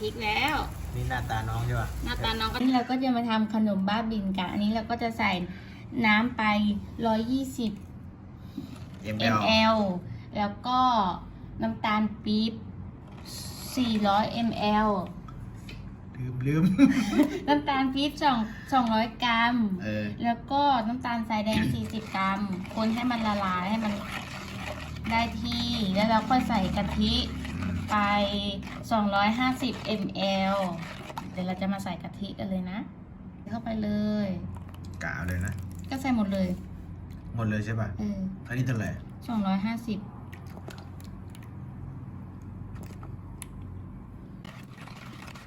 พริกแล้ว นี่หน้าตาน้องใช่ป่ะหน้าตาน้องก็นี่เราก็จะมาทำขนมบ้าบินกันอันนี้เราก็จะใส่น้ำไป 120 เอ็ม ml แล้วก็น้ำตาลปี๊บ 400 ml ลืมลืมน้ำตาลปี๊บ2 200 กรัม เออ แล้วก็น้ำตาลทรายแดง 40 กรัม คนให้มันละลายให้มันได้ที่ แล้วเราก็ใส่กะทิ ไป 250 ml เดี๋ยวเราจะมาใส่กะทิกันเลยนะ เข้าไปเลย กะเอาเลยนะ ก็ใส่หมดเลย หมดเลยใช่ป่ะ เออ อันนี้เท่าไหร่250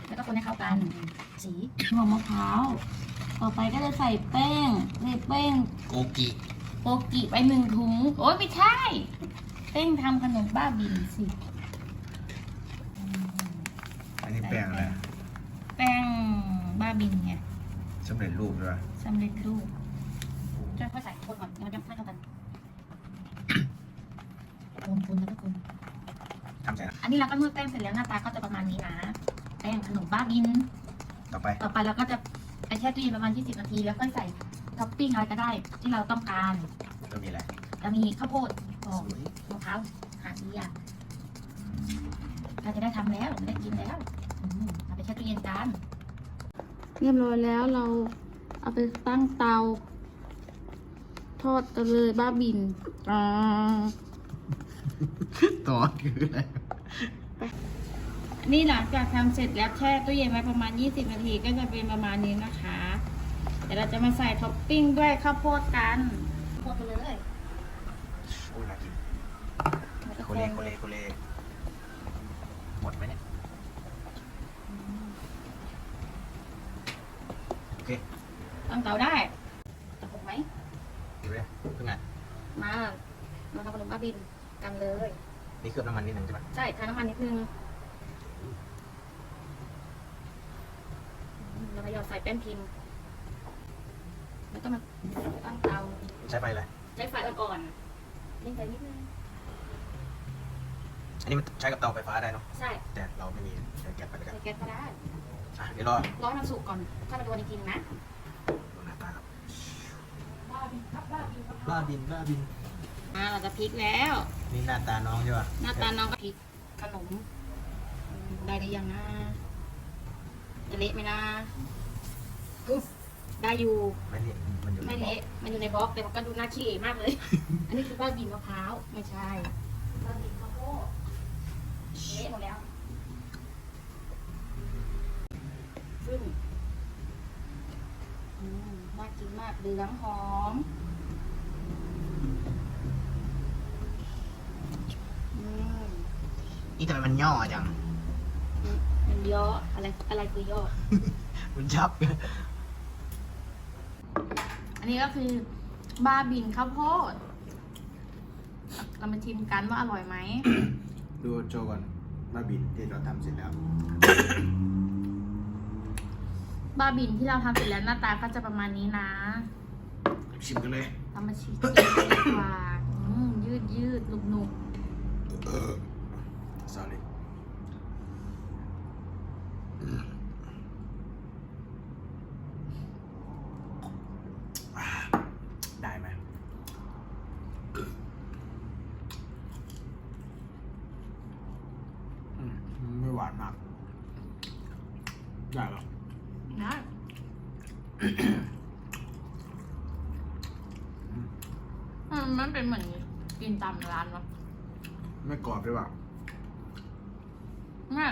แล้วก็คนให้เข้ากัน สีหัวมะพร้าว ต่อไปก็จะใส่แป้งใส่แป้งโกกิโกกิไปหนึ่งถุง โอ้ยไม่ใช่เต้งทำขนมบ้าบินสิ อันนี้แป้งอะไรแป้งบ้าบินไงสำเร็จรูปด้วยสำเร็จรูปจะค่อยใส่คนก่อนมันจะไม่เข้ากันคนคนแล้วก็คนทำใส่นะอันนี้เราก็นวดแป้งเสร็จแล้วหน้าตาก็จะประมาณนี้นะแป้งขนมบ้าบิน ต่อไป ต่อไปเราก็จะไปแช่ตู้เย็นประมาณ 20 นาที แล้วก็ใส่ท็อปปิ้งอะไรก็ได้ที่เราต้องการก็มีอะไรเรามีข้าวโพดหอมมะพร้าวหาดีอะเราจะได้ทำแล้วได้กินแล้วอืม เราไปแช่ตู้เย็นกัน เรียบร้อยแล้วเราเอาไปตั้งเตา ทอดกันเลยบ้าบินอ่าต่อคืออะไร นี่หลังจากทำเสร็จแล้วแช่ตู้เย็นไว้ประมาณ 20 นาทีก็จะเป็นประมาณนี้นะคะ เดี๋ยวเราจะมาใส่ท็อปปิ้งด้วยข้าวโพดกันข้าวโพดไปเลยโอ้ยน่ากินแล้วก็โคคนเลโคเลโคเลหมดไหมเนี่ยโอ เคตั้งเตาได้ตะหกไหมดูเลยเพิ่งอะมามาทำขนมบ้าบินกันเลย นี่เคลือบน้ำมันนิดหนึ่งใช่ป่ะใช่ทาน้ำมันนิดนึงอืมแล้วก็หยอดใส่แป้นพิมพ์แล้วก็มาตั้งเตาใช้ไฟอะไรใช้ไฟอ่อนๆนิ่งไปนิดนึงอันนี้มันใช้กับเตาไฟฟ้าได้เนาะใช่แต่เราไม่มีใช้แก๊สไปแล้วกันใส่แก๊สก็ได้ อะเดี๋ยวรอร้อนน้ำสุกก่อนถ้ามันโดนจริงๆนะดูหน้าตาครับบ้าบินครับบ้าบินครับบ้าบินบ้าบินอ่าเราจะพลิกแล้ว นี่หน้าตาน้องใช่ป่ะหน้าตาน้องก็พริกขนมอืมได้หรือยังนะจะเละไหมนะอุ๊บได้อยู่ ไม่นี่มันอยู่ในไม่บล็อกเละมันอยู่ในบล็อกแต่มันก็ดูน่าขี้เหร่มากเลย อันนี้คือบ้าบินมะพร้าว ไม่ใช่บ้าบินข้าวโพดเละหมดแล้ว ซึ่งอืม น่ากินมากเหลืองหอมอืมนี่ทำไมมันย่อจัง มันย่ออะไรอะไรคือย่อ มันยับ อันนี้ก็คือ บ้าบินข้าวโพด เรามาชิมกันว่าอร่อยไหม ดูโจก่อนบ้าบินที่เราทำเสร็จแล้ว บ้าบินที่เราทำเสร็จแล้วหน้าตาก็จะประมาณนี้นะชิมกันเลยเรามาชิมกันดีกว่าอืมยืดยืดหนุบหนุบ sorry ได้ไหมอืมไม่หวานมาก ได้หรอ นะอืมมันเป็นเหมือนกินตามร้านเนาะไม่กรอบใช่ป่ะแม่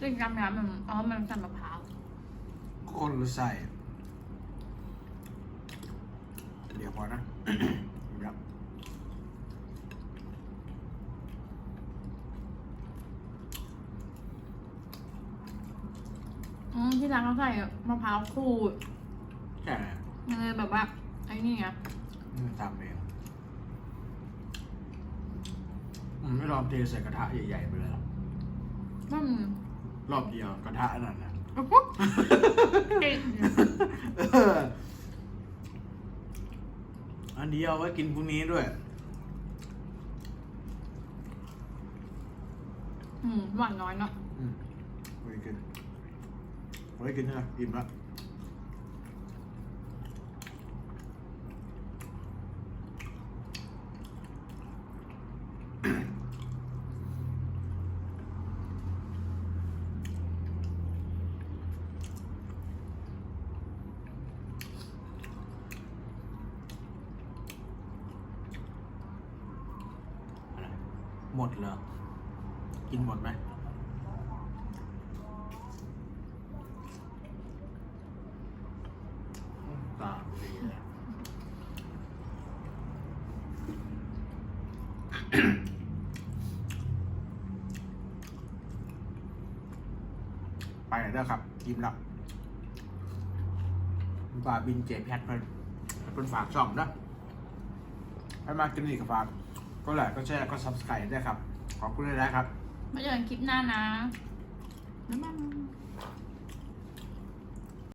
กินตามร้านมันอ๋อมันใส่มะพร้าวคนหรือใส่เดี๋ยวพอนะเดี๋ยว อืม ที่ร้านเขาใส่มะพร้าวขูดใช่มันเลยแบบว่าไอ้นี่ไงอืมทำเองอืมไม่ลองเทใส่กระทะใหญ่ๆไปเลยเหรอมันรอบเดียวกระทะนั่นนะเด็กเอออันเดียวไว้กินพรุ่งนี้ด้วย อืมหวานน้อยเนาะอืมกิน ไม่ได้กินใช่ไหมอิ่มล้วหมดเหรอ กินหมดไหมตาดีเลย ไปไหนเด้อครับยิ้มแล้วฝากบินเจแพทเพิ่นเป็นฝากช่องนะให้มากินอีกกับฝาก ก็ไลค์ก็แชร์ก็ซับสไครต์ด้วยครับ ขอบคุณเลยนะครับ มาเจอกันคลิปหน้านะบ๊ายบาย